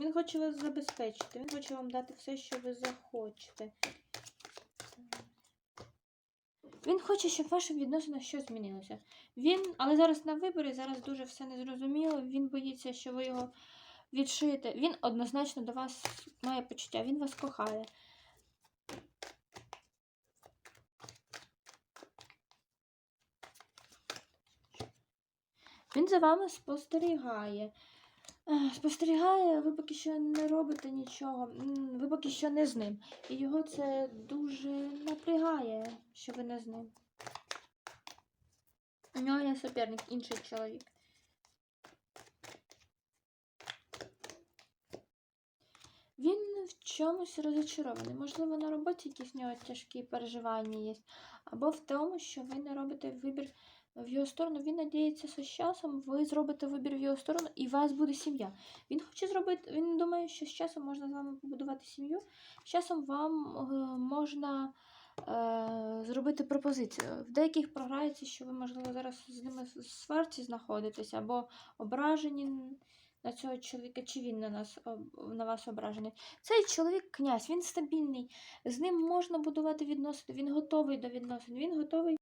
Він хоче вас забезпечити, він хоче вам дати все, що ви захочете. Він хоче, щоб в ваших відносинах щось змінилося. Він, але зараз на виборі, зараз дуже все незрозуміло. Він боїться, що ви його відшиєте. Він однозначно до вас має почуття, він вас кохає. Він за вами спостерігає. Спостерігає, ви поки що не робите нічого, ви поки що не з ним. І його це дуже напрягає, що ви не з ним. У нього є суперник, інший чоловік. Він в чомусь розочарований. Можливо, на роботі якісь в нього тяжкі переживання є. Або в тому, що ви не робите вибір в його сторону. Він надіється, що з часом ви зробите вибір в його сторону і у вас буде сім'я. Він хоче зробити, він думає, що з часом можна з вами побудувати сім'ю. З часом вам е, можна е, зробити пропозицію. В деяких програється, що ви, можливо, зараз з ними в сварці знаходитесь, або ображені на цього чоловіка, чи він на нас на вас ображений. Цей чоловік князь, він стабільний, з ним можна будувати відносини, він готовий до відносин, він готовий.